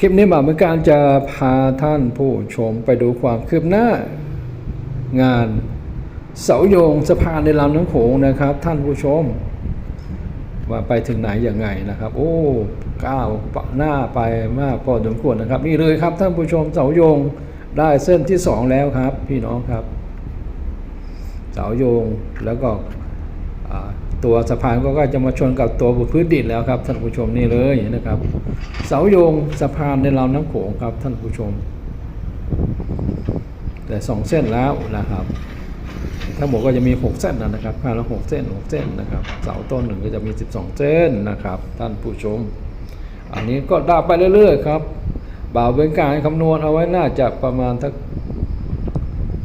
คลิปนี้บ่าวเหมือนการจะพาท่านผู้ชมไปดูความคืบหน้า งานเสาโยงสะพานในลำน้ำโขงนะครับ ท่านผู้ชม ว่าไปถึงไหนอย่างไงนะครับ โอ้ก้าวหน้าไปมากพอสมควรนะครับ นี่เลยครับ ท่านผู้ชมเสาโยงได้เส้นที่สองแล้วครับ พี่น้องครับ เสาโยงแล้วก็ ตัวสะพานก็จะมาชนกับตัวบนพื้นดินแล้วครับท่านผู้ชมนี่เลยนะครับ เสาโยงสะพานในลำน้ำโขงครับท่านผู้ชม แต่สองเส้นแล้วนะครับทั้งหมดก็จะมี 6 เส้นนะครับข้างละ6เส้น 6 เส้นนะครับ เสาต้นหนึ่งก็จะมี 12 เส้นนะครับ ท่านผู้ชม อันนี้ก็ได้ไปเรื่อยๆครับบ่าวเป็นการคำนวณเอาไว้น่าจะประมาณทัก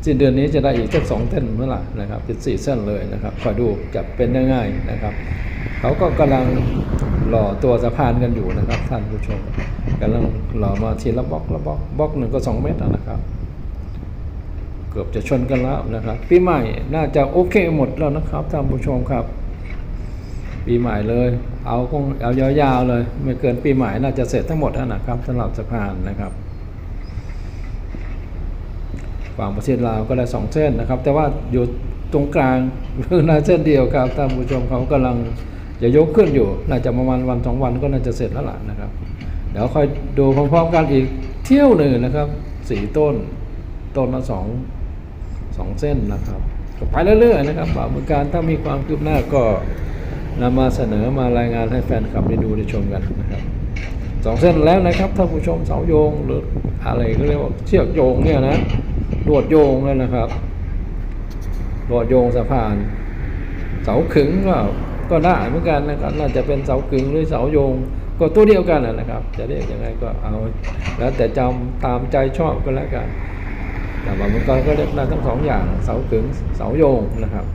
สิ้นเดือนนี้จะได้อีกสักสองเส้นเมื่อไหร่นะครับเป็นสี่เส้นเลยนะครับคอยดูจะเป็นได้ง่ายนะครับ เขาก็กำลังหล่อตัวสะพานกันอยู่นะครับ ท่านผู้ชมกำลังหล่อมาทีละบล็อกละบล็อกบล็อกหนึ่งก็สองเมตรนะครับ เกือบจะชนกันแล้วนะครับปีใหม่น่าจะโอเคหมดแล้วนะครับท่านผู้ชมครับ ปีใหม่เลย เอาคงเอายาวๆเลย ไม่เกินปีใหม่น่าจะเสร็จทั้งหมดแล้วนะครับสำหรับสะพานนะครับ ฝั่งประเทศลาวก็ได้สองเส้นนะครับ แต่ว่าอยู่ตรงกลางคือนาเส้นเดียวครับท่านผู้ชมเขากำลังจะยกขึ้นอยู่ น่าจะประมาณวันสองวันก็น่าจะเสร็จแล้วล่ะนะครับ เดี๋ยวค่อยดูพร้อมๆกันอีกเที่ยวหนึ่งนะครับสี่ต้น ต้นละสองสองเส้นนะครับก็ไปเรื่อยๆนะครับบ่าวเมือนกันถ้ามีความคืบหน้าก็นำมาเสนอมารายงานให้แฟนคลับได้ดูได้ชมกันนะครับสองเส้นแล้วนะครับท่านผู้ชมเสาโยงหรืออะไรก็เรียกว่าเชือกโยงเนี่ยนะ ลวดโยงเลยนะครับลวดโยงสะพาน เสาขึงก็ก็ได้เหมือนกันนะครับน่าจะเป็นเสาขึงหรือเสาโยง ก็ตัวเดียวกันนะครับ จะเรียกยังไงก็เอา แล้วแต่จำตามใจชอบก็แล้วกัน แต่บางคนก็เรียกได้ทั้งสองอย่างเสาขึงเสาโยงนะครับ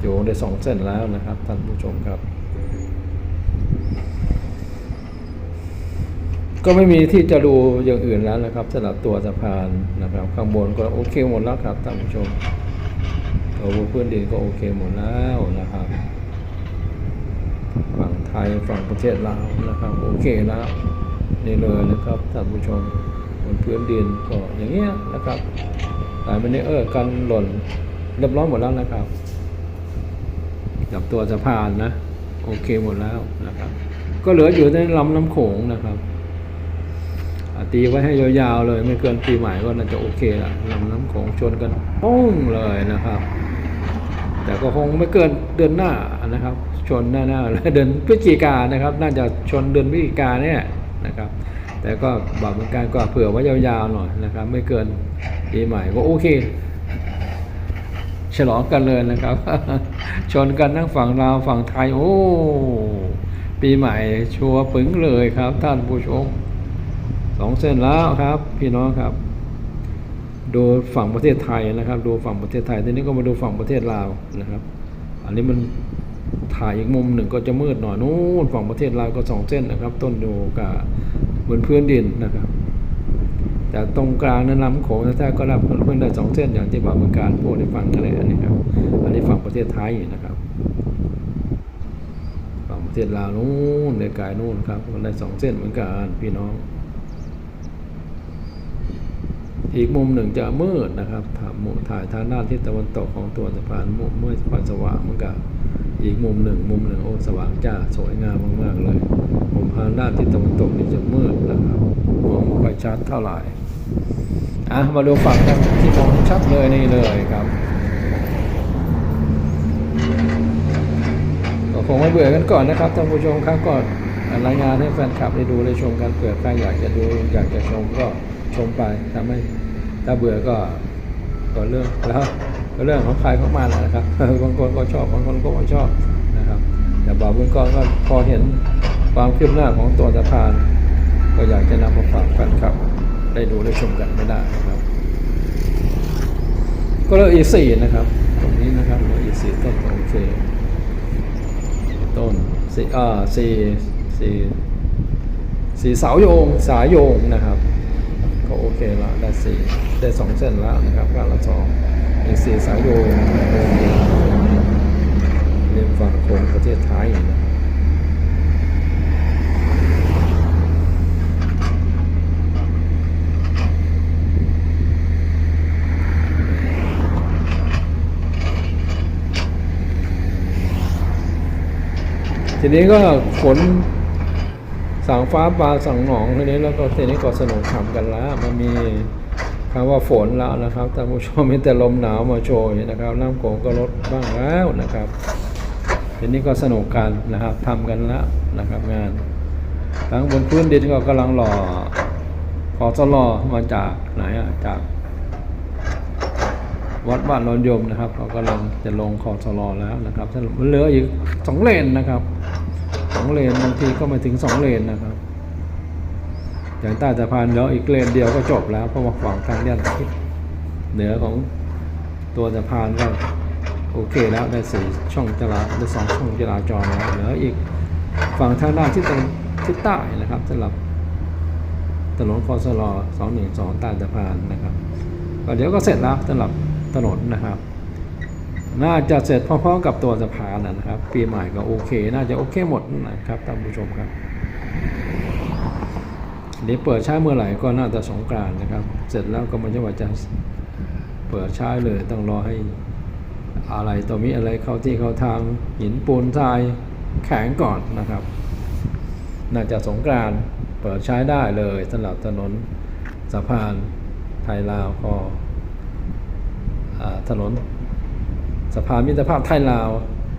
โยงได้สองเส้นแล้วนะครับท่านผู้ชมครับ ก็ไม่มีที่จะดูอย่างอื่นแล้วนะครับสำหรับตัวสะพานนะครับ ข้างบนก็โอเคหมดแล้วครับท่านผู้ชมตัวบนพื้นดินก็โอเคหมดแล้วนะครับ ฝั่งไทยฝั่งประเทศลาวนะครับ โอเคแล้วนี่เลยนะครับท่านผู้ชมบนพื้นดินก็อย่างเงี้ยนะครับสายมันนี่เออกันหล่นเรียบร้อยหมดแล้วนะครับกับตัวสะพานนะ โอเคหมดแล้วนะครับ ก็เหลืออยู่ในลำน้ำโขงนะครับ ตีไว้ให้ยาวๆเลยไม่เกินปีใหม่ก็น่าจะโอเคละลำน้ำโขงชนกันป้งเลยนะครับ แต่ก็คงไม่เกินเดือนหน้านะครับ ชนหน้าๆเลยเดือนพฤศจิกานะครับ น่าจะชนเดือนพฤศจิกาเนี่ยนะครับ แต่ก็บอกเหมือนกันก็เผื่อไว้ยาวๆหน่อยนะครับ ไม่เกินปีใหม่ก็โอเคฉลองกันเลยนะครับ ชนกันทั้งฝั่งลาวฝั่งไทย โอ้ ปีใหม่ชัวร์ปึ๋งเลยครับท่านผู้ชม สองเส้นแล้วครับ พี่น้องครับ ดูฝั่งประเทศไทยนะครับ ดูฝั่งประเทศไทยทีนี้ก็มาดูฝั่งประเทศลาวนะครับ อันนี้มันถ่ายอีกมุมหนึ่งก็จะมืดหน่อยนู้นฝั่งประเทศลาวก็สองเส้นนะครับ ต้นดูกับบนพื้นดินนะครับ แต่ตรงกลางนั้นลำโขงแท้ๆก็รับเพิ่งได้สองเส้นอย่างที่บอกเมือการพูดให้ฟังนั่นแหละนี่ครับอันนี้ฝั่งประเทศไทยนะครับฝั่งประเทศลาวนู้นในกายนู้นครับก็ได้สองเส้นเหมือนกันพี่น้อง อีกมุมหนึ่งจะมืดนะครับถ่ายมุมถ่ายทางด้านทิศตะวันตกของตัวสะพานมุมมืดความสว่างเหมือนกับอีกมุมหนึ่ง มุมหนึ่งโอ้สว่างจ้าสวยงามมากๆเลยมุมทางด้านทิศตะวันตกนี่จะมืดนะครับมองไม่ค่อยชัดเท่าไหร่อะมาดูฝั่งที่มองชัดเลยนี่เลยครับก็คงไม่เบื่อกันก่อนนะครับท่านผู้ชมครับก็รายงานให้แฟนคลับได้ดูได้ชมกันเผื่อใครอยากจะดูอยากจะชมก็ ชมไปถ้าไม่ถ้าเบื่อก็ก็เรื่องแล้วก็เรื่องของใครของมันนะครับบางคนก็ชอบบางคนก็ไม่ชอบนะครับแต่บอกเบื้องต้นก็พอเห็นความคืบหน้าของตัวสะพาน ก็อยากจะนำมาฝากแฟนคลับ ได้ดูได้ชมกันไม่ได้นะครับ ก็เลืออีสี่นะครับ ตรงนี้นะครับเลืออีสี่ต้นโอเคต้นสี่อ่าสี่สี่สี่เสาโยงสายโยงนะครับ ก็โอเคละได้สี่ได้สองเส้นแล้วนะครับก้านละสองอีกสี่สายโยงเรียนฝั่งโขงประเทศไทยทีนี้ก็ขน สั่งฟ้าปลาสั่งหนองทีนี้แล้วก็ทีนี้ก็สนุกทำกันแล้วมันมีคำว่าฝนแล้วนะครับท่านผู้ชมมีแต่ลมหนาวมาโชยนะครับน้ำโขงก็ลดบ้างแล้วนะครับทีนี้ก็สนุกกันนะครับทำกันแล้วนะครับงานทั้งบนพื้นดินก็กำลังหล่อขอสลอมาจากไหนอะจาก วัดบ้านนนยมนะครับเขากำลังจะลงคอสลอแล้วนะครับมันเหลืออีกสองเลนนะครับ องเลนบางทีก็ม่ถึงสองเลนนะครับอย่างใต้สะพานแล้วอีกเลนเดียวก็จบแล้วเพราะว่าฝั่งทางด้านทิศเหนือของตัวสะพานก็โอเคแล้วได้สี่ช่องจราได้สองช่องจราจรแล้วเหลืออีกฝั่งทางด้านทิศตะวันทิศใต้นะครับสำหรับถนนคอสลอสองหนึ่งสองใต้สะพานนะครับก็เดี๋ยวก็เสร็จแล้วสำหรับถนนนะครับ น่าจะเสร็จพร้อมๆกับตัวสะพานนะครับ ปีใหม่ก็โอเค น่าจะโอเคหมดนะครับท่านผู้ชมครับเดี๋ยวเปิดใช้เมื่อไหร่ก็น่าจะสงกรานนะครับ เสร็จแล้วก็ไมันจะว่าจะเปิดใช้เลยต้องรอให้อะไรตัวมีอะไรเข้าที่เข้าทางหินปูนทรายแข็งก่อนนะครับ น่าจะสงกรานเปิดใช้ได้เลยสำหรับถนนสะพานไทยลาวก็อ่าถนน สะพามิตรภาพไทยลาว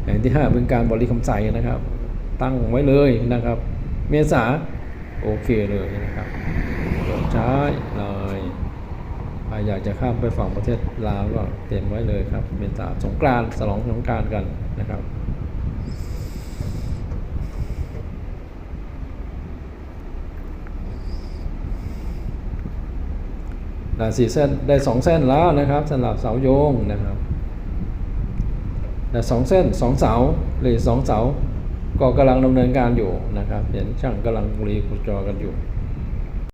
แห่งที่5เป็นการบริคำใสนะครับ ตั้งไว้เลยนะครับ เมษาโอเคเลยนะครับเปิดใช้เลยใครอยากจะข้ามไปฝั่งประเทศลาวก็เตรียมไว้เลยครับเมษาสงกรานต์ฉลองสงกรานกันนะครับได้สี่เส้นได้สองเส้นแล้วนะครับสำหรับเสาโยงนะครับ แต่สองเส้นสองเสาหรือสองเสาก็กำลังดำเนินการอยู่นะครับ เห็นช่างกำลังรีขุดจอกันอยู่